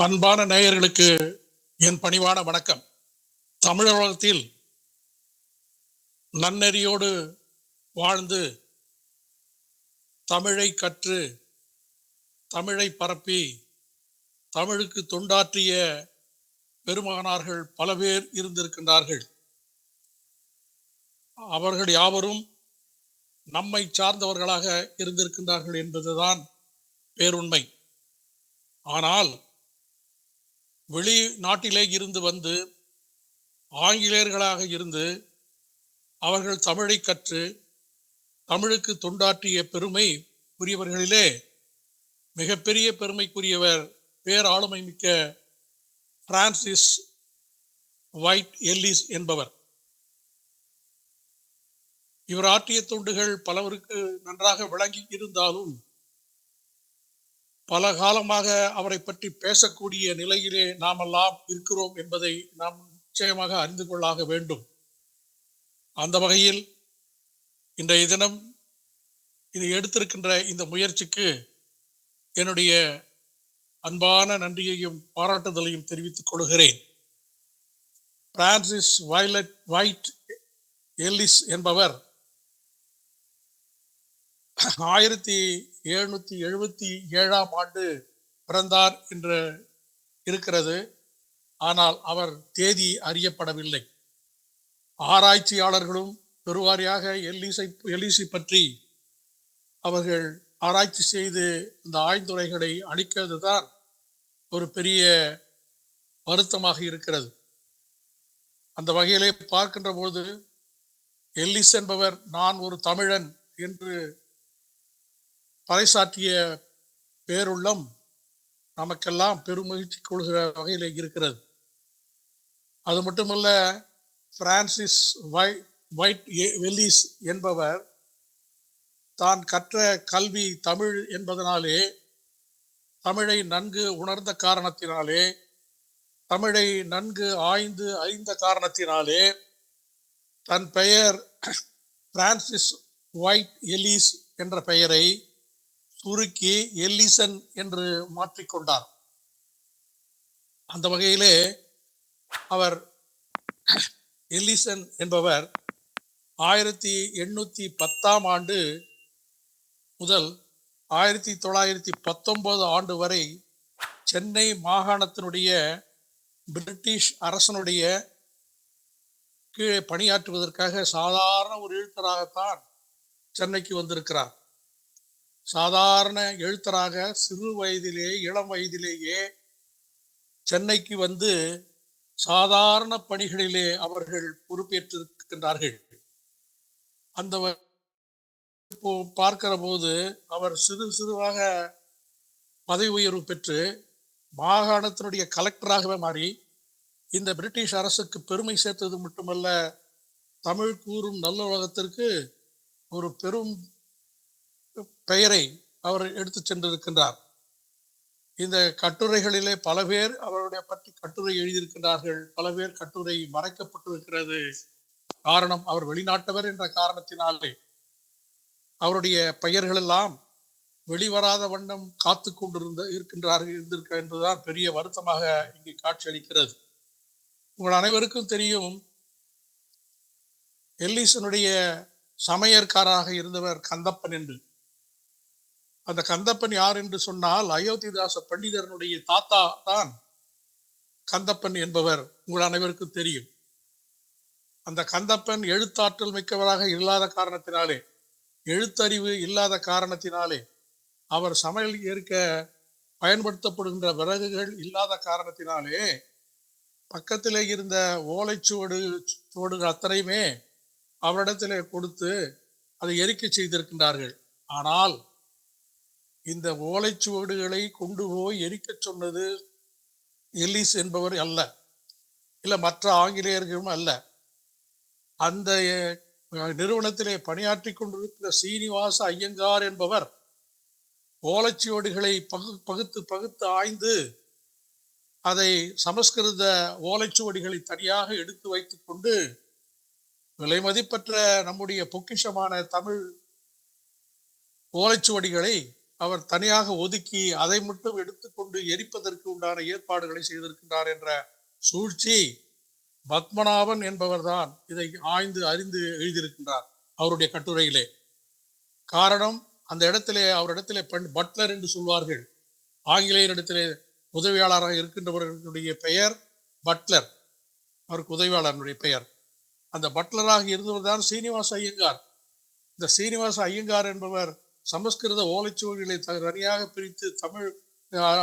அன்பான நேயர்களுக்கு என் பணிவான வணக்கம். தமிழகத்தில் நன்னெறியோடு வாழ்ந்து தமிழை கற்று தமிழை பரப்பி தமிழுக்கு தொண்டாற்றிய பெருமகனார்கள் பல பேர் இருந்திருக்கின்றார்கள். அவர்கள் யாவரும் நம்மை சார்ந்தவர்களாக இருந்திருக்கின்றார்கள் என்பதுதான் பேருண்மை. ஆனால் வெளிநாட்டிலே இருந்து வந்து ஆங்கிலேயர்களாக இருந்து அவர்கள் தமிழை கற்று தமிழுக்கு தொண்டாற்றிய பெருமை உரியவர்களிலே மிகப்பெரிய பெருமைக்குரியவர் பேராளுமை மிக்க பிரான்சிஸ் வைட் எல்லிஸ் என்பவர். இவர் ஆற்றிய தொண்டுகள் பலவருக்கு நன்றாக விளங்கி இருந்தாலும் பல காலமாக அவரை பற்றி பேசக்கூடிய நிலையிலே நாமெல்லாம் இருக்கிறோம் என்பதை நாம் நிச்சயமாக அறிந்து கொள்ளாக வேண்டும். அந்த வகையில் இன்றைய தினம் இது எடுத்திருக்கின்ற இந்த முயற்சிக்கு என்னுடைய அன்பான நன்றியையும் பாராட்டுதலையும் தெரிவித்துக் கொள்கிறேன். பிரான்சிஸ் வயலட் வைட் எல்லிஸ் என்பவர் ஆயிரத்தி எழுநூத்தி எழுபத்தி ஏழாம் ஆண்டு பிறந்தார் என்று இருக்கிறது. ஆனால் அவர் தேதி அறியப்படவில்லை. ஆராய்ச்சியாளர்களும் பெருவாரியாக எல்லிசை எல்லிசை பற்றி அவர்கள் ஆராய்ச்சி செய்து இந்த ஆய்ந்துரைகளை அளிக்கிறது தான் ஒரு பெரிய வருத்தமாக இருக்கிறது. அந்த வகையிலே பார்க்கின்ற போது எல்லிஸ் என்பவர் நான் ஒரு தமிழன் என்று பறைசாற்றிய பேருள்ளம் நமக்கெல்லாம் பெருமகிழ்ச்சி கொள்கிற வகையில் இருக்கிறது. அது மட்டுமல்ல பிரான்சிஸ் வை வைட் வெல்லிஸ் என்பவர் தான் கற்ற கல்வி தமிழ் என்பதனாலே தமிழை நன்கு உணர்ந்த காரணத்தினாலே தமிழை நன்கு ஆய்ந்து அறிந்த காரணத்தினாலே தன் பெயர் பிரான்சிஸ் ஒயிட் எலிஸ் என்ற பெயரை துருக்கி எல்லிசன் என்று மாற்றிக்கொண்டார் அந்த வகையிலே அவர் எல்லிசன் என்பவர் ஆயிரத்தி எண்ணூத்தி பத்தாம் ஆண்டு முதல் ஆயிரத்தி தொள்ளாயிரத்தி பத்தொன்பது ஆண்டு வரை சென்னை மாகாணத்தினுடைய பிரிட்டிஷ் அரசனுடைய கீழே பணியாற்றுவதற்காக சாதாரண ஒரு எழுத்தராகத்தான் சென்னைக்கு வந்திருக்கிறார். சாதாரண எழுத்தராக சிறு வயதிலே இளம் வயதிலேயே சென்னைக்கு வந்து சாதாரண பணிகளிலே அவர்கள் பொறுப்பேற்றிருக்கின்றார்கள். அந்த இப்போ பார்க்கிற போது அவர் சிறு சிறுவாக பதவி உயர்வு பெற்று மாகாணத்தினுடைய கலெக்டராகவே மாறி இந்த பிரிட்டிஷ் அரசுக்கு பெருமை சேர்த்தது மட்டுமல்ல தமிழ் கூறும் நல்ல உலகத்திற்கு ஒரு பெரும் பெயரை அவர் எடுத்து சென்றிருக்கின்றார். இந்த கட்டுரைகளிலே பல பேர் அவருடைய பற்றி கட்டுரை எழுதியிருக்கிறார்கள் பல பேர் கட்டுரை மறைக்கப்பட்டிருக்கிறது. காரணம் அவர் வெளிநாட்டவர் என்ற காரணத்தினாலே. அவருடைய பெயர்கள் எல்லாம் வெளிவராத வண்ணம் காத்து கொண்டிருந்த இருக்கின்றார்கள் இருந்திருக்க என்றுதான் பெரிய வருத்தமாக இங்கு காட்சியளிக்கிறது. உங்கள் அனைவருக்கும் தெரியும் எல்லிசனுடைய சமையற்காராக இருந்தவர் கந்தப்பன் என்று. அந்த கந்தப்பன் யார் என்று சொன்னால் அயோத்திதாச பண்டிதரனுடைய தாத்தா தான் கந்தப்பன் என்பவர். உங்கள் அனைவருக்கும் தெரியும். அந்த கந்தப்பன் எழுத்தாற்றல் மிக்கவராக இல்லாத காரணத்தினாலே எழுத்தறிவு இல்லாத காரணத்தினாலே அவர் சமையல் ஏற்க பயன்படுத்தப்படுகின்ற விறகுகள் இல்லாத காரணத்தினாலே பக்கத்திலே இருந்த ஓலைச்சுவடு சுவடுகள் அத்தனையுமே அவரிடத்திலே கொடுத்து அதை எரிக்க செய்திருக்கின்றார்கள். ஆனால் இந்த ஓலைச்சுவடுகளை கொண்டு போய் எரிக்க சொன்னது எல்லிஸ் என்பவர் அல்ல. இல்லை மற்ற ஆங்கிலேயர்களும் அல்ல. அந்த நிறுவனத்திலே பணியாற்றி கொண்டிருக்கிற சீனிவாச ஐயங்கார் என்பவர் ஓலைச்சுவடுகளை பகு பகுத்து பகுத்து ஆய்ந்து அதை சமஸ்கிருத ஓலைச்சுவடிகளை தனியாக எடுத்து வைத்துக்கொண்டு விலை மதிப்பற்ற நம்முடைய பொக்கிஷமான தமிழ் ஓலைச்சுவடிகளை அவர் தனியாக ஒதுக்கி அதை மட்டும் எடுத்துக்கொண்டு எரிப்பதற்கு உண்டான ஏற்பாடுகளை செய்திருக்கின்றார் என்ற சூழ்ச்சி பத்மநாபன் என்பவர்தான் இதை ஆய்ந்து அறிந்து எழுதியிருக்கின்றார் அவருடைய கட்டுரையிலே. காரணம் அந்த இடத்திலே அவரிடத்திலே பண் பட்லர் என்று சொல்வார்கள். ஆங்கிலேயரிடத்திலே உதவியாளராக இருக்கின்றவர்களுடைய பெயர் பட்லர். அவருக்கு உதவியாளருடைய பெயர். அந்த பட்லராக இருந்தவர் தான் சீனிவாச ஐயங்கார். இந்த சீனிவாச ஐயங்கார் என்பவர் சமஸ்கிருத ஓலைச்சுவடிகளை தனியாக பிரித்து தமிழ்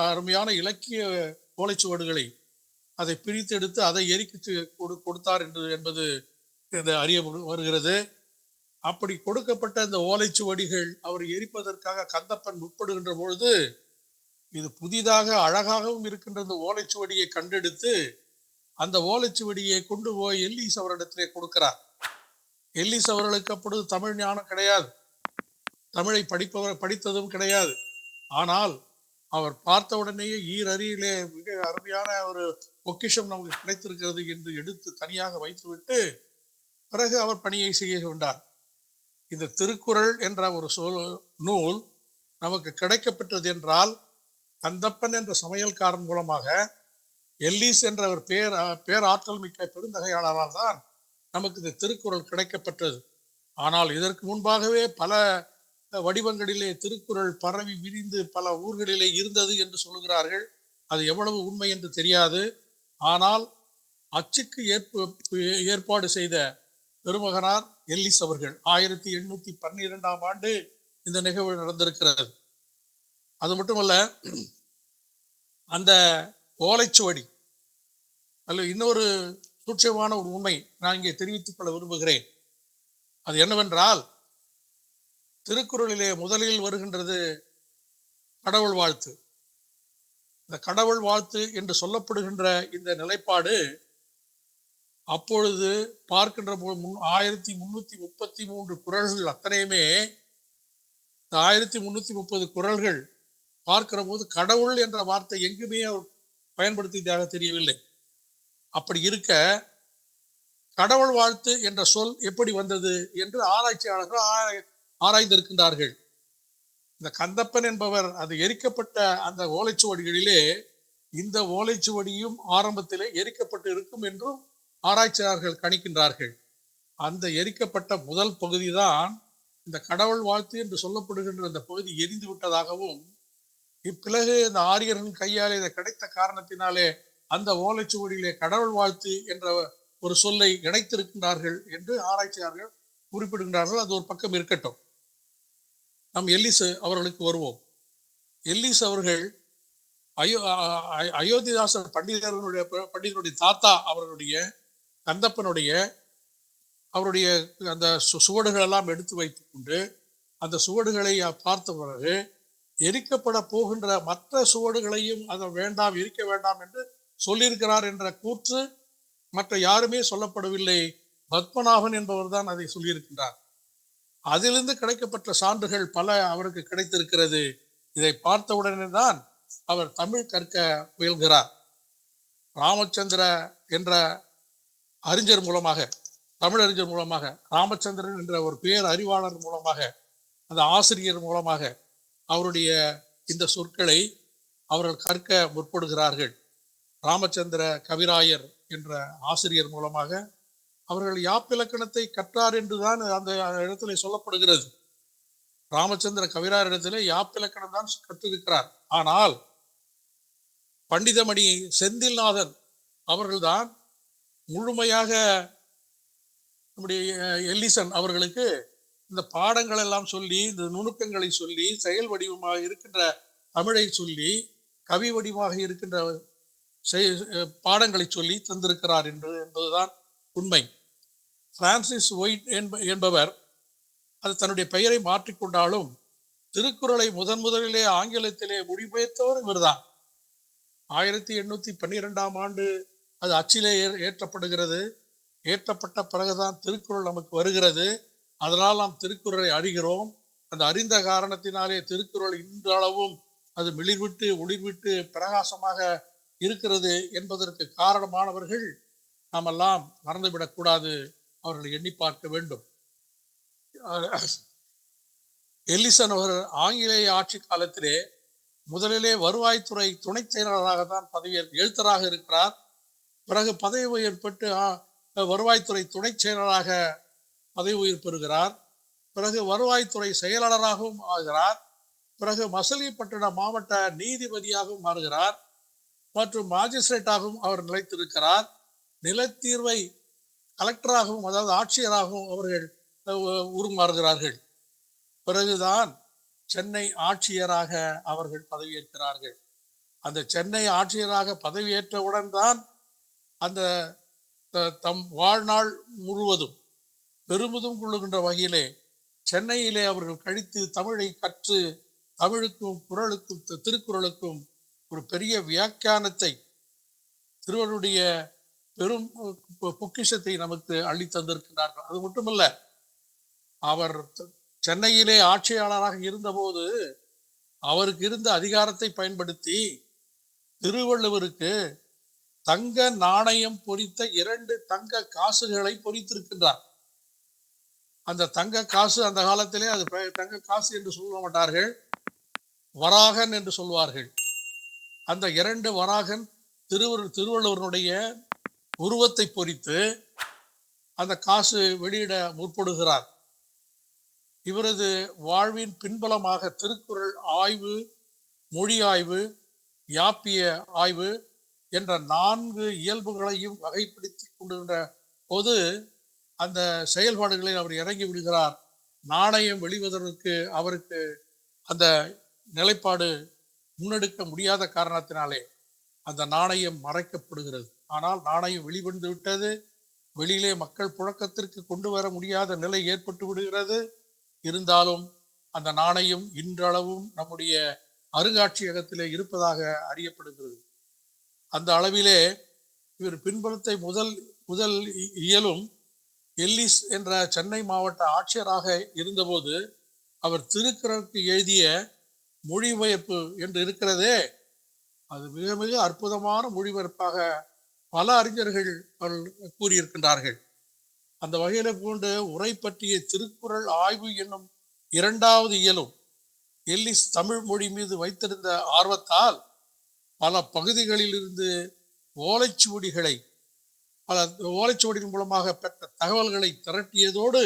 அருமையான இலக்கிய ஓலைச்சுவடுகளை அதை பிரித்து எடுத்து அதை எரிக்கு கொடு கொடுத்தார் என்று என்பது இந்த அறிய வருகிறது. அப்படி கொடுக்கப்பட்ட இந்த ஓலைச்சுவடிகள் அவர் எரிப்பதற்காக கந்தப்பன் முற்படுகின்ற பொழுது இது புதிதாக அழகாகவும் இருக்கின்ற இந்த ஓலைச்சுவடியை கண்டெடுத்து அந்த ஓலைச்சுவடியை கொண்டு போய் எல்லீஸ் அவரிடத்திலே கொடுக்கிறார். எல்லீஸ் அவர்களுக்கு அப்பொழுது தமிழ் ஞானம் கிடையாது. தமிழை படிப்பவர் படித்ததும் கிடையாது. ஆனால் அவர் பார்த்த உடனேயே ஈரறியிலே மிக அருமையான ஒரு பொக்கிஷம் நமக்கு கிடைத்திருக்கிறது என்று எடுத்து தனியாக வைத்துவிட்டு பிறகு அவர் பணியை செய்ய கொண்டார். இந்த திருக்குறள் என்ற ஒரு சொல் நூல் நமக்கு கிடைக்கப்பெற்றது என்றால் கந்தப்பன் என்ற சமையல்காரன் மூலமாக எல்லீஸ் என்ற ஒரு பேர் பேராற்றல் மிக்க பெருந்தகையாளரால் தான் நமக்கு இந்த திருக்குறள் கிடைக்கப்பெற்றது. ஆனால் இதற்கு முன்பாகவே பல வடிவங்களிலே திருக்குறள் பரவி விரிந்து பல ஊர்களிலே இருந்தது என்று சொல்லுகிறார்கள். அது எவ்வளவு உண்மை என்று தெரியாது. ஆனால் அச்சுக்கு ஏற்ப ஏற்பாடு செய்த பெருமகனார் எல்லிஸ் அவர்கள் ஆயிரத்தி எண்ணூத்தி பன்னிரெண்டாம் ஆண்டு இந்த நிகழ்வு நடந்திருக்கிறது. அது மட்டுமல்ல அந்த ஓலைச்சுவடி அல்ல இன்னொரு சூட்சமான ஒரு உண்மை நான் இங்கே தெரிவித்துக் கொள்ள விரும்புகிறேன். அது என்னவென்றால் திருக்குறளிலே முதலில் வருகின்றது கடவுள் வாழ்த்து. இந்த கடவுள் வாழ்த்து என்று சொல்லப்படுகின்ற இந்த நிலைப்பாடு அப்பொழுது பார்க்கின்ற முன் ஆயிரத்தி முன்னூத்தி முப்பத்தி மூன்று குரல்கள் அத்தனையுமே இந்த ஆயிரத்தி முன்னூத்தி முப்பது குரல்கள் பார்க்கிற போது கடவுள் என்ற வார்த்தை எங்குமே அவர் பயன்படுத்தியதாக தெரியவில்லை. அப்படி இருக்க கடவுள் வாழ்த்து என்ற சொல் எப்படி வந்தது என்று ஆராய்ச்சியாளர்கள் ஆராய்ந்திருக்கின்றார்கள். இந்த கந்தப்பன் என்பவர் அது எரிக்கப்பட்ட அந்த ஓலைச்சுவடிகளிலே இந்த ஓலைச்சுவடியும் ஆரம்பத்திலே எரிக்கப்பட்டு இருக்கும் என்றும் ஆராய்ச்சியாளர்கள் கணிக்கின்றார்கள். அந்த எரிக்கப்பட்ட முதல் பகுதிதான் இந்த கடவுள் வாழ்த்து என்று சொல்லப்படுகின்ற அந்த பகுதி எரிந்து விட்டதாகவும் இப்பிறகு இந்த ஆரியர்கள் கையால் இதை கிடைத்த காரணத்தினாலே அந்த ஓலைச்சுவடியிலே கடவுள் வாழ்த்து என்ற ஒரு சொல்லை இணைத்திருக்கின்றார்கள் என்று ஆராய்ச்சியாளர்கள் குறிப்பிடுகின்றார்கள். அது ஒரு பக்கம் இருக்கட்டும். நம் எல்லிஸ் அவர்களுக்கு வருவோம். எல்லிஸ் அவர்கள் அயோ அயோத்திதாசன் அயோத்திதாசர் பண்டிதர்களுடைய பண்டிதருடைய தாத்தா அவர்களுடைய கந்தப்பனுடைய அவருடைய அந்த சு- சுவடுகளெல்லாம் எடுத்து வைத்துக்கொண்டு அந்த சுவடுகளை பார்த்த பிறகு எரிக்கப்பட போகின்ற மற்ற சுவடுகளையும் அதை வேண்டாம் எரிக்க வேண்டாம் என்று சொல்லியிருக்கிறார் என்ற கூற்று மற்ற யாருமே சொல்லப்படவில்லை. பத்மநாபன் என்பவர் தான் அதை சொல்லியிருக்கின்றார். அதிலிருந்து கிடைக்கப்பட்ட சான்றுகள் பல அவருக்கு கிடைத்திருக்கிறது. இதை பார்த்தவுடனே தான் அவர் தமிழ் கற்க முயல்கிறார். ராமச்சந்திர என்ற அறிஞர் மூலமாக தமிழறிஞர் மூலமாக ராமச்சந்திரன் என்ற ஒரு பேர் அறிவாளர் மூலமாக அந்த ஆசிரியர் மூலமாக அவருடைய இந்த சொற்களை அவர்கள் கற்க முற்படுகிறார்கள். ராமச்சந்திர கவிராயர் என்ற ஆசிரியர் மூலமாக அவர்கள் யாப்பிலக்கணத்தை கற்றார் என்றுதான் அந்த இடத்துல சொல்லப்படுகிறது. ராமச்சந்திர கவிரார் இடத்திலே யாப்பிலக்கணம் தான் கற்றிருக்கிறார். ஆனால் பண்டிதமணி செந்தில்நாதன் அவர்கள்தான் முழுமையாக நம்முடைய எல்லிசன் அவர்களுக்கு இந்த பாடங்கள் எல்லாம் சொல்லி இந்த நுணுக்கங்களை சொல்லி செயல் வடிவமாக இருக்கின்ற தமிழை சொல்லி கவி வடிவமாக இருக்கின்ற செய்- அஹ், பாடங்களை சொல்லி தந்திருக்கிறார் என்று என்பதுதான் உண்மை. பிரான்சிஸ் ஒயிட் என்ப என்பவர் அது தன்னுடைய பெயரை மாற்றிக்கொண்டாலும் திருக்குறளை முதன் முதலிலே ஆங்கிலத்திலே மொழிபெயர்த்தவர் இவர்தான். ஆயிரத்தி எண்ணூத்தி பன்னிரெண்டாம் ஆண்டு அது அச்சிலே ஏ- ஏற்றப்படுகிறது. ஏற்றப்பட்ட பிறகுதான் திருக்குறள் நமக்கு வருகிறது. அதனால் நாம் திருக்குறளை அறிகிறோம். அந்த அறிந்த காரணத்தினாலே திருக்குறள் இன்றளவும் அது மிளிர்விட்டு ஒளிர்விட்டு பிரகாசமாக இருக்கிறது என்பதற்கு காரணமானவர்கள் நாமெல்லாம் மறந்துவிடக்கூடாது அவர்களை எண்ணி பார்க்க வேண்டும். எல்லிசன் அவர் ஆங்கிலேய ஆட்சி காலத்திலே முதலிலே வருவாய்த்துறை துணைச் செயலாளராக தான் பதவியேற் எழுத்தராக இருக்கிறார். பிறகு பதவி உயர் பெற்று வருவாய்த்துறை துணைச் செயலராக பதவி உயிர் பெறுகிறார். பிறகு வருவாய்த்துறை செயலாளராகவும் ஆகிறார். பிறகு மசலிப்பட்டினம் மாவட்ட நீதிபதியாகவும் மாறுகிறார். மற்றும் மாஜிஸ்ட்ரேட்டாகவும் அவர் நிலைத்திருக்கிறார். நிலத்தீர்வை கலெக்டராகவும் அதாவது ஆட்சியராகவும் அவர்கள் உருமாறுகிறார்கள். பிறகுதான் சென்னை ஆட்சியராக அவர்கள் பதவியேற்கிறார்கள். அந்த சென்னை ஆட்சியராக பதவியேற்றவுடன் தான் அந்த த- தம் வாழ்நாள் முழுவதும் பெருமிதம் கொள்ளுகின்ற வகையிலே சென்னையிலே அவர்கள் கழித்து தமிழை கற்று தமிழுக்கும் குரலுக்கும் திருக்குறளுக்கும் ஒரு பெரிய வியாக்கியானத்தை திருவருடைய பெரும் பொ- பொக்கிஷத்தை நமக்கு அள்ளி தந்திருக்கிறார்கள் அது மட்டுமல்ல அவர் சென்னையிலே ஆட்சியாளராக இருந்தபோது அவருக்கு இருந்த அதிகாரத்தை பயன்படுத்தி திருவள்ளுவருக்கு தங்க நாணயம் பொறித்த இரண்டு தங்க காசுகளை பொறித்திருக்கின்றார். அந்த தங்க காசு அந்த காலத்திலே அது பெ- தங்க காசு என்று சொல்ல மாட்டார்கள் வராகன் என்று சொல்வார்கள். அந்த இரண்டு வராகன் திருவரு திருவள்ளுவருடைய உருவத்தை பொறித்து அந்த காசு வெளியிட முற்படுகிறார். இவரது வாழ்வின் பின்பலமாக திருக்குறள் ஆய்வு மொழி ஆய்வு யாப்பிய ஆய்வு என்ற நான்கு இயல்புகளையும் வகைப்படுத்தி கொண்டிருந்த போது அந்த செயல்பாடுகளில் அவர் இறங்கி விடுகிறார். நாணயம் வெளிவதற்கு அவருக்கு அந்த நிலைப்பாடு முன்னெடுக்க முடியாத காரணத்தினாலே அந்த நாணயம் மறைக்கப்படுகிறது. ஆனால் நாணயம் வெளிவந்து விட்டது. வெளியிலே மக்கள் புழக்கத்திற்கு கொண்டு வர முடியாத நிலை ஏற்பட்டு விடுகிறது. இருந்தாலும் அந்த நாணயம் இன்றளவும் நம்முடைய அருங்காட்சியகத்திலே இருப்பதாக அறியப்படுகிறது. அந்த அளவிலே இவர் பின்புலத்தை முதல் முதல் இ- இயலும் எல்லிஸ் என்ற சென்னை மாவட்ட ஆட்சியராக இருந்தபோது அவர் திருக்குறளுக்கு எழுதிய மொழிபெயர்ப்பு என்று இருக்கிறதே. அது மிக மிக அற்புதமான மொழிபெயர்ப்பாக பல அறிஞர்கள் அவர்கள் கூறியிருக்கின்றார்கள். அந்த வகையில கொண்டு உரை பற்றிய திருக்குறள் ஆய்வு என்னும் இரண்டாவது இயலும் எல்லிஸ் தமிழ் மொழி மீது வைத்திருந்த ஆர்வத்தால் பல பகுதிகளில் இருந்து ஓலைச்சுவடிகளை பல ஓலைச்சுவடிகள் மூலமாக பெற்ற தகவல்களை திரட்டியதோடு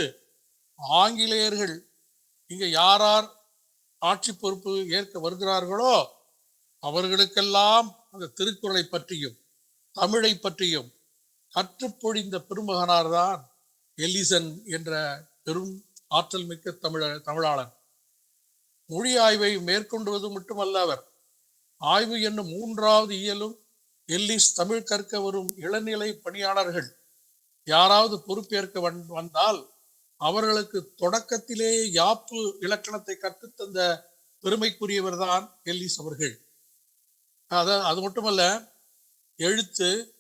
ஆங்கிலேயர்கள் இங்க யாரார் ஆட்சி பொறுப்பு ஏற்க வருகிறார்களோ அவர்களுக்கெல்லாம் அந்த திருக்குறளை பற்றியும் தமிழை பற்றியும் கற்றுப்பொழிந்த பெருமகனார் தான் எல்லிசன் என்ற பெரும் ஆற்றல் மிக்க தமிழ தமிழாளன். மொழி ஆய்வை மேற்கொண்டுவது மட்டுமல்ல அவர். ஆய்வு என்னும் மூன்றாவது இயலும் எல்லிஸ் தமிழ் கற்க வரும் இளநிலை பணியாளர்கள். யாராவது பொறுப்பேற்க வந்- வந்தால் அவர்களுக்கு தொடக்கத்திலேயே யாப்பு இலக்கணத்தை கற்றுத்தந்த பெருமைக்குரியவர் தான் எல்லிஸ் அவர்கள். அத அது மட்டுமல்ல எழுத்து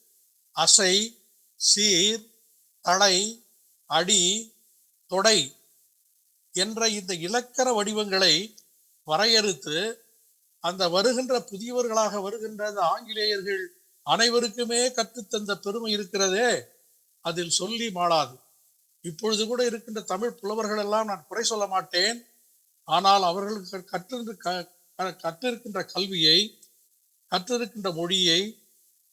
அசை சீர் தடை அடி தொடை என்ற இந்த இலக்கண வடிவங்களை வரையறுத்து அந்த வருகின்ற புதியவர்களாக வருகின்ற அந்த ஆங்கிலேயர்கள் அனைவருக்குமே கற்றுத்தந்த பெருமை இருக்கிறதே. அதில் சொல்லி மாளாது. இப்பொழுது கூட இருக்கின்ற தமிழ் புலவர்கள் எல்லாம் நான் குறை சொல்ல மாட்டேன். ஆனால் அவர்களுக்கு கற்று கற்றிருக்கின்ற கல்வியை கற்றிருக்கின்ற மொழியை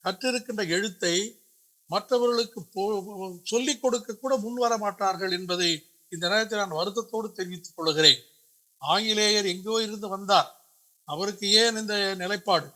கற்றிருக்கின்ற எழுத்தை மற்றவர்களுக்கு போ- சொல்லிக் கொடுக்க கூட முன் வர மாட்டார்கள் என்பதை இந்த நேரத்தில் நான் வருத்தத்தோடு தெரிவித்துக் கொள்கிறேன். ஆங்கிலேயர் எங்கோ இருந்து வந்தார். அவருக்கு ஏன் இந்த நிலைப்பாடு?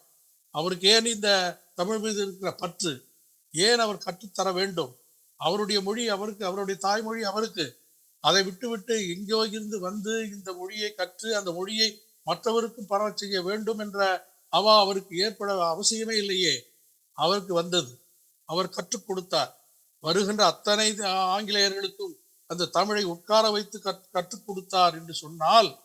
அவருக்கு ஏன் இந்த தமிழ் மீது இருக்கிற பற்று? ஏன் அவர் கற்றுத்தர வேண்டும்? அவருடைய மொழி அவருக்கு அவருடைய தாய்மொழி அவருக்கு. அதை விட்டுவிட்டு எங்கோ இருந்து வந்து இந்த மொழியை கற்று அந்த மொழியை மற்றவருக்கும் பரவ செய்ய வேண்டும் என்ற அவா அவருக்கு ஏற்பட அவசியமே இல்லையே. அவருக்கு வந்தது. அவர் கற்றுக் கொடுத்தார். வருகின்ற அத்தனை ஆங்கிலேயர்களுக்கும் அந்த தமிழை உட்கார வைத்து கற்- கற்றுக் கொடுத்தார் என்று சொன்னால்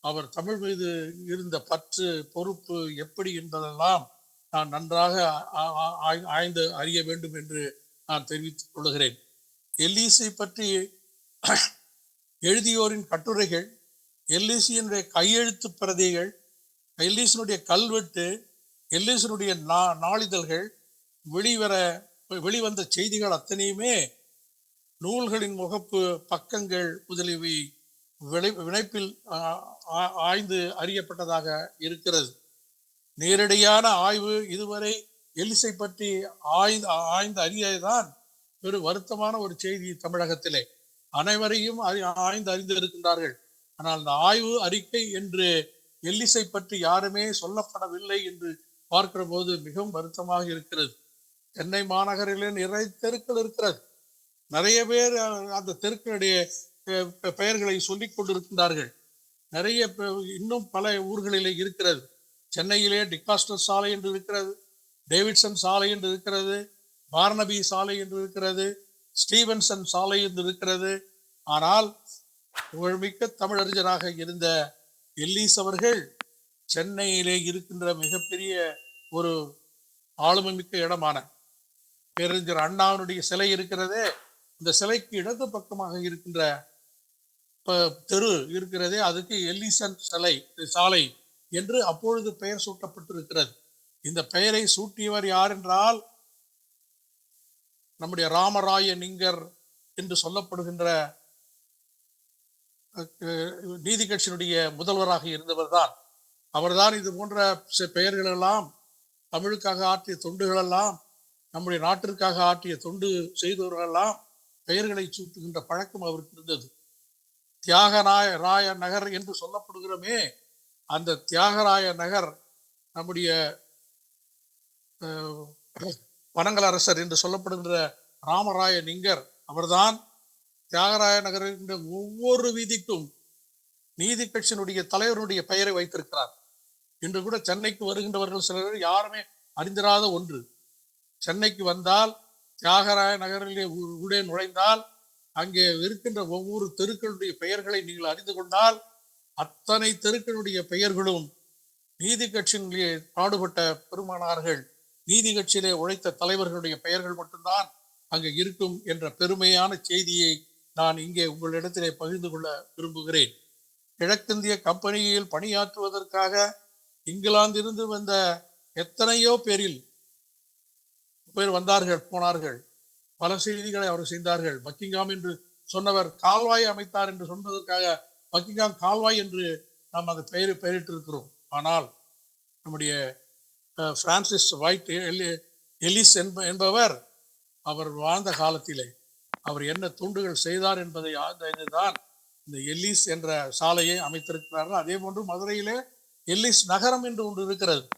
அவர் தமிழ் மீது இருந்த பற்று பொறுப்பு எப்படி என்பதெல்லாம் நான் நன்றாக ஆய்ந்து அறிய வேண்டும் என்று நான் தெரிவித்துக் கொள்கிறேன். எல்இசி பற்றி எழுதியோரின் கட்டுரைகள் எல்இசியினுடைய கையெழுத்து பிரதிகள் எல்இசியினுடைய கல்வெட்டு எல்லிசனுடைய நா நாளிதழ்கள் வெளிவர வெளிவந்த செய்திகள் அத்தனையுமே நூல்களின் முகப்பு பக்கங்கள் முதலியவை விளை வினைப்பில் ஆய்ந்து அறியப்பட்டதாக இருக்கிறது. நேரடியான ஆய்வு இதுவரை எலிசை பற்றி ஆய்ந்து ஆய்ந்து அறியதான் ஒரு வருத்தமான ஒரு செய்தி தமிழகத்திலே. அனைவரையும் அறி- ஆய்ந்து அறிந்து இருக்கின்றார்கள். ஆனால் அந்த ஆய்வு அறிக்கை என்று எல்லிசை பற்றி யாருமே சொல்லப்படவில்லை என்று பார்க்கிற போது மிகவும் வருத்தமாக இருக்கிறது. சென்னை மாநகரிலே நிறைய தெருக்கள் இருக்கிறது. நிறைய பேர் அந்த தெருக்களுடைய பெயர்களை சொல்லிக் கொண்டிருக்கின்றார்கள். நிறைய இன்னும் பல ஊர்களிலே இருக்கிறது. சென்னையிலே டிகாஸ்டர் சாலை என்று இருக்கிறது டேவிட்சன் சாலை என்று இருக்கிறது பார்னபி சாலை என்று இருக்கிறது ஸ்டீவன்சன் சாலை என்று இருக்கிறது. ஆனால் புகழ்மிக்க தமிழறிஞராக இருந்த எல்லீஸ் அவர்கள் சென்னையிலே இருக்கின்ற மிகப்பெரிய ஒரு ஆளுமை மிக்க இடமான பேரறிஞர் அண்ணாவினுடைய சிலை இருக்கிறதே இந்த சிலைக்கு இடது பக்கமாக இருக்கின்ற தெரு இருக்கிறதே அதுக்கு எல்லிசன் சிலை சாலை என்று அப்பொழுது பெயர் சூட்டப்பட்டிருக்கிறது. இந்த பெயரை சூட்டியவர் யார் என்றால் நம்முடைய ராமராய நிங்கர் என்று சொல்லப்படுகின்ற அஹ், நீதி கட்சியினுடைய முதல்வராக இருந்தவர் தான் அவர்தான் இது போன்ற சில பெயர்கள் எல்லாம் தமிழுக்காக ஆற்றிய தொண்டுகள் எல்லாம் நம்முடைய நாட்டிற்காக ஆற்றிய தொண்டு செய்தவர்களெல்லாம் பெயர்களை சூட்டுகின்ற பழக்கம் அவருக்கு இருந்தது. தியாகராய ராய நகர் என்று சொல்லப்படுகிறோமே அந்த தியாகராய நகர் நம்முடைய அஹ், பனங்கல் அரசர் என்று சொல்லப்படுகின்ற ராமராய நிங்கர் அவர்தான் தியாகராய நகர் என்ற ஒவ்வொரு வீதிக்கும் நீதி கட்சியினுடைய தலைவருடைய பெயரை வைத்திருக்கிறார். இன்று கூட சென்னைக்கு வருகின்றவர்கள் சிலர் யாருமே அறிந்திராத ஒன்று. சென்னைக்கு வந்தால் தியாகராய நகரிலே உ- உள்ளே நுழைந்தால் அங்கே இருக்கின்ற ஒவ்வொரு தெருக்களுடைய பெயர்களை நீங்கள் அறிந்து கொண்டால் அத்தனை தெருக்களுடைய பெயர்களும் நீதி கட்சியிலே பாடுபட்ட பெருமானார்கள் நீதி கட்சியிலே உழைத்த தலைவர்களுடைய பெயர்கள் மட்டும்தான் அங்கே இருக்கும் என்ற பெருமையான செய்தியை நான் இங்கே உங்களிடத்திலே பகிர்ந்து கொள்ள விரும்புகிறேன். கிழக்கிந்திய கம்பெனியில் பணியாற்றுவதற்காக இங்கிலாந்திலிருந்து வந்த எத்தனையோ பேரில் பேர் வந்தார்கள் போனார்கள். பல செய்திகளை அவர் செய்தார்கள். பக்கிங்காம் என்று சொன்னவர் கால்வாய் அமைத்தார் என்று சொன்னதற்காக பக்கிங்காம் கால்வாய் என்று நாம் அந்த பெயர் பெயரிட்டிருக்கிறோம். ஆனால் நம்முடைய பிரான்சிஸ் வைட் எல்லி- எலிஸ் என்ப என்பவர் அவர் வாழ்ந்த காலத்திலே அவர் என்ன துண்டுகள் செய்தார் என்பதை தான் இந்த எல்லிஸ் என்ற சாலையை அமைத்திருக்கிறார்கள். அதே போன்று மதுரையிலே எல்லிஸ் நகரம் என்று ஒன்று இருக்கிறது.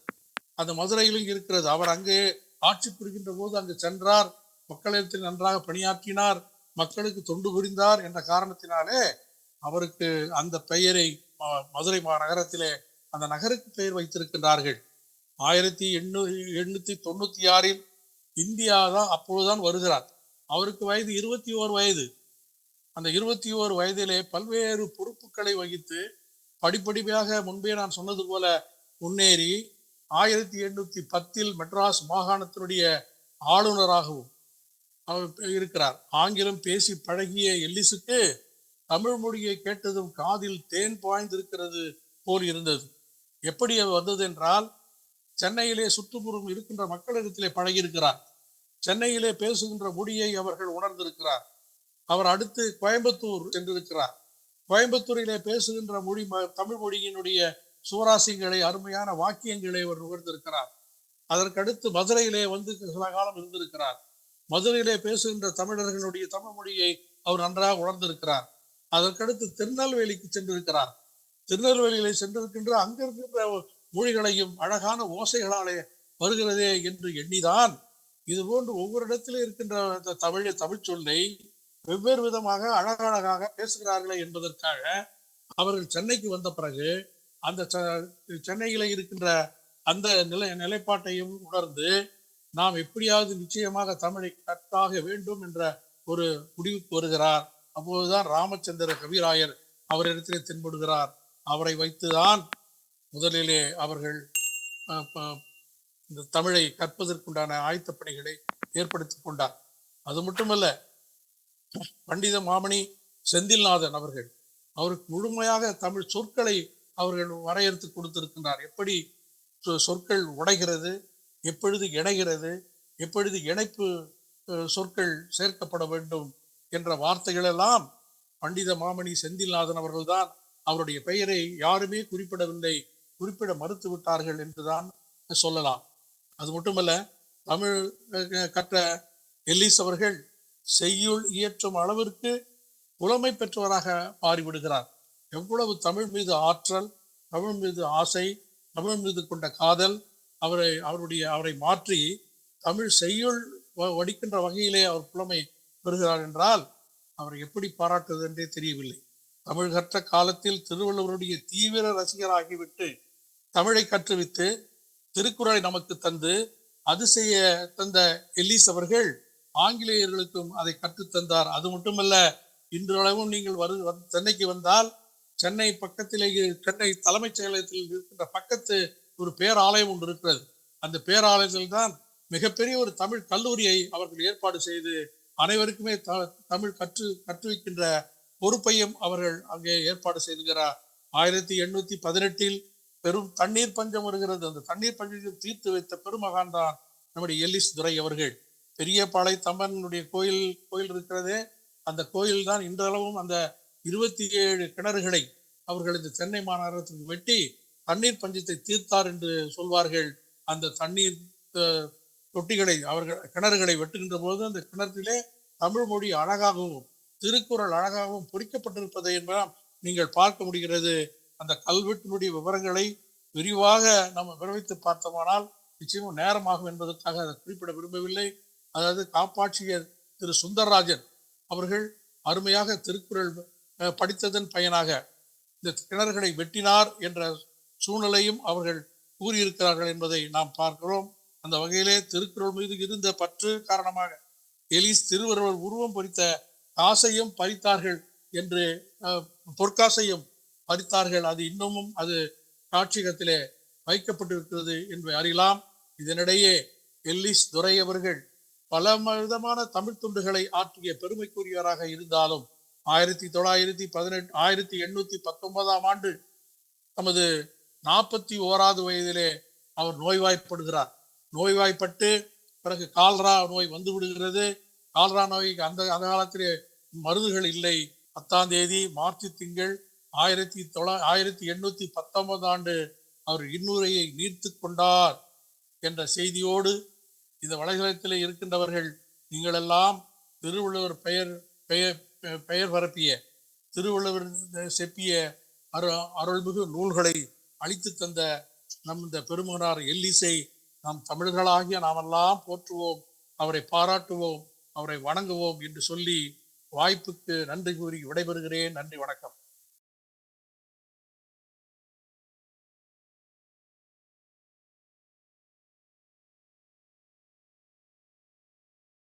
அந்த மதுரையிலும் இருக்கிறது. அவர் அங்கே ஆட்சி புரிகின்ற போது அங்கு சென்றார். மக்களிடத்தில் நன்றாக பணியாற்றினார். மக்களுக்கு தொண்டு புரிந்தார் என்ற காரணத்தினாலே அவருக்கு அந்த பெயரை மதுரை மாநகரத்திலே அந்த நகருக்கு பெயர் வைத்திருக்கின்றார்கள். ஆயிரத்தி எண்ணூ எண்ணூத்தி தொண்ணூத்தி ஆறில் இந்தியா தான் அப்பொழுதுதான் வருகிறார். அவருக்கு வயது இருபத்தி ஓர் வயது. அந்த இருபத்தி ஓர் வயதிலே பல்வேறு பொறுப்புகளை வகித்து படிப்படியாக முன்பே நான் சொன்னது போல முன்னேறி ஆயிரத்தி எண்ணூத்தி பத்தில் மெட்ராஸ் மாகாணத்தினுடைய ஆளுநராகவும் அவர் இருக்கிறார். ஆங்கிலம் பேசி பழகிய எல்லிசுக்கு தமிழ் மொழியை கேட்டதும் காதில் தேன் பாய்ந்திருக்கிறது போல் இருந்தது. எப்படி அது வந்தது என்றால் சென்னையிலே சுற்றுப்புறம் இருக்கின்ற மக்களிடத்திலே பழகியிருக்கிறார். சென்னையிலே பேசுகின்ற மொழியை அவர்கள் உணர்ந்திருக்கிறார். அவர் அடுத்து கோயம்புத்தூர் சென்றிருக்கிறார். கோயம்புத்தூரிலே பேசுகின்ற மொழி தமிழ் மொழியினுடைய சுவராசியங்களை அருமையான வாக்கியங்களை அவர் நுகர்ந்திருக்கிறார். அதற்கடுத்து மதுரையிலே வந்து சில காலம் இருந்திருக்கிறார். மதுரையிலே பேசுகின்ற தமிழர்களுடைய தமிழ் மொழியை அவர் நன்றாக உணர்ந்திருக்கிறார். அதற்கடுத்து திருநெல்வேலிக்கு சென்றிருக்கிறார். திருநெல்வேலியிலே சென்றிருக்கின்ற அங்கிருக்கின்ற மொழிகளையும் அழகான ஓசைகளாலே வருகிறதே என்று எண்ணிதான். இது போன்று ஒவ்வொரு இடத்திலே இருக்கின்ற அந்த தமிழ் தமிழ் சொல்லை வெவ்வேறு விதமாக அழகழகாக பேசுகிறார்களே என்பதற்காக அவர்கள் சென்னைக்கு வந்த பிறகு அந்த செ- சென்னையில இருக்கின்ற அந்த நிலை நிலைப்பாட்டையும் உணர்ந்து நாம் எப்படியாவது நிச்சயமாக தமிழை கற்றாக வேண்டும் என்ற ஒரு முடிவுக்கு வருகிறார். அப்போதுதான் ராமச்சந்திர கவிராயர் அவரிடத்திலே தென்படுகிறார். அவரை வைத்துதான் முதலிலே அவர்கள் அஹ், இந்த தமிழை கற்பதற்குண்டான ஆயத்த பணிகளை ஏற்படுத்தி கொண்டார். அது மட்டுமல்ல பண்டித மாமணி செந்தில்நாதன் அவர்கள் அவருக்கு முழுமையாக தமிழ் சொற்களை அவர்கள் வரையறுத்து கொடுத்திருக்கின்றார். எப்படி சொ- சொற்கள் உடைகிறது எப்பொழுது இணைகிறது எப்பொழுது இணைப்பு சொற்கள் சேர்க்கப்பட வேண்டும் என்ற வார்த்தைகளெல்லாம் பண்டித மாமணி செந்தில்நாதன் அவர்கள்தான் அவருடைய பெயரை யாருமே குறிப்பிடவில்லை குறிப்பிட மறுத்து விட்டார்கள் என்றுதான் சொல்லலாம். அது மட்டுமல்ல தமிழ் கற்ற எல்லிஸ் அவர்கள் செய்யுள் இயற்றும் அளவிற்கு புலமை பெற்றவராக மாறிவிடுகிறார். எவ்வளவு தமிழ் மீது ஆற்றல் தமிழ் மீது ஆசை தமிழ் மீது கொண்ட காதல் அவரை அவருடைய அவரை மாற்றி தமிழ் செய்யுள் வடிக்கின்ற வகையிலே அவர் புலமை பெறுகிறார் என்றால் அவரை எப்படி பாராட்டுவது என்றே தெரியவில்லை. தமிழ் கற்ற காலத்தில் திருவள்ளுவருடைய தீவிர ரசிகராகிவிட்டு தமிழை கற்றுவித்து திருக்குறளை நமக்கு தந்து அதிசய தந்த எல்லீஸ் அவர்கள் ஆங்கிலேயர்களுக்கும் அதை கற்றுத் தந்தார். அது மட்டுமல்ல இன்றளவும் நீங்கள் வரு சென்னைக்கு வந்தால் சென்னை பக்கத்திலேயே சென்னை தலைமைச் செயலகத்தில் இருக்கின்ற பக்கத்து ஒரு பேராலயம் ஒன்று இருக்கிறது. அந்த பேராலயத்தில் தான் மிகப்பெரிய ஒரு தமிழ் கல்லூரியை அவர்கள் ஏற்பாடு செய்து அனைவருக்குமே த- தமிழ் கற்று கற்றுவிக்கின்ற பொறுப்பையும் அவர்கள் அங்கே ஏற்பாடு செய்துகிறார். ஆயிரத்தி எண்ணூத்தி பதினெட்டில் பெரும் தண்ணீர் பஞ்சம் வருகிறது. அந்த தண்ணீர் பஞ்சத்தை தீர்த்து வைத்த பெருமகான் தான் நம்முடைய எல்லிஸ் துரை அவர்கள். பெரியபாளை தம்பனுடைய கோயில் கோயில் இருக்கிறதே அந்த கோயில் தான் இன்றளவும் அந்த இருபத்தி ஏழு கிணறுகளை அவர்கள் இந்த சென்னை மாநகரத்துக்கு வெட்டி தண்ணீர் பஞ்சத்தை தீர்த்தார் என்று சொல்வார்கள். அந்த தண்ணீர் தொட்டிகளை அவர்கள் கிணறுகளை வெட்டுகின்ற போது அந்த கிணற்றிலே தமிழ் மொழி அழகாகவும் திருக்குறள் அழகாகவும் பொறிக்கப்பட்டிருப்பதை என்பதாம் நீங்கள் பார்க்க முடிகிறது. அந்த கல்வெட்டினுடைய விவரங்களை விரிவாக நம்ம விரைவித்து பார்த்தோமானால் நிச்சயமும் நேரமாகும் என்பதற்காக அதை குறிப்பிட விரும்பவில்லை. அதாவது காப்பாட்சியர் திரு சுந்தரராஜன் அவர்கள் அருமையாக திருக்குறள் படித்ததன் பயனாக இந்த கிணறுகளை வெட்டினார் என்ற சூழ்நிலையும் அவர்கள் கூறியிருக்கிறார்கள் என்பதை நாம் பார்க்கிறோம். அந்த வகையிலே திருக்குறள் மீது இருந்த பற்று காரணமாக எலிஸ் திருவள்ளுவர் உருவம் பொறித்த காசையும் பறித்தார்கள் என்று அஹ், பொற்காசையும் பறித்தார்கள். அது இன்னமும் அது காட்சியகத்திலே வைக்கப்பட்டிருக்கிறது என்று அறியலாம். இதனிடையே எல்லிஸ் துரை அவர்கள் பல விதமான தமிழ் துண்டுகளை ஆற்றிய பெருமைக்குரியவராக இருந்தாலும் ஆயிரத்தி தொள்ளாயிரத்தி பதினெட்டு ஆயிரத்தி எண்ணூத்தி பத்தொன்பதாம் ஆண்டு தமது நாற்பத்தி ஓராவது வயதிலே அவர் நோய்வாய்ப்படுகிறார். நோய்வாய்ப்பட்டு பிறகு கால்ரா நோய் வந்து விடுகிறது. கால்ரா நோய்க்கு அந்த அந்த காலத்திலே மருந்துகள் இல்லை. பத்தாம் தேதி மார்ச் திங்கள் ஆயிரத்தி தொள்ளா ஆயிரத்தி எண்ணூத்தி பத்தொன்பது ஆண்டு அவர் இன்னுரையை நீர்த்து கொண்டார் என்ற செய்தியோடு இந்த வலைதளத்திலே இருக்கின்றவர்கள் நீங்களெல்லாம் திருவள்ளுவர் பெயர் பெயர் பெ- பெயர் பரப்பிய திருவள்ளுவர் செப்பிய அரு அருள்மிகு நூல்களை அழித்து தந்த நம் இந்த பெருமகனார் எல்லிசை நாம் தமிழர்களாகிய நாமெல்லாம் போற்றுவோம் அவரை பாராட்டுவோம் அவரை வணங்குவோம் என்று சொல்லி வாய்ப்புக்கு நன்றி கூறி விடைபெறுகிறேன். நன்றி வணக்கம்.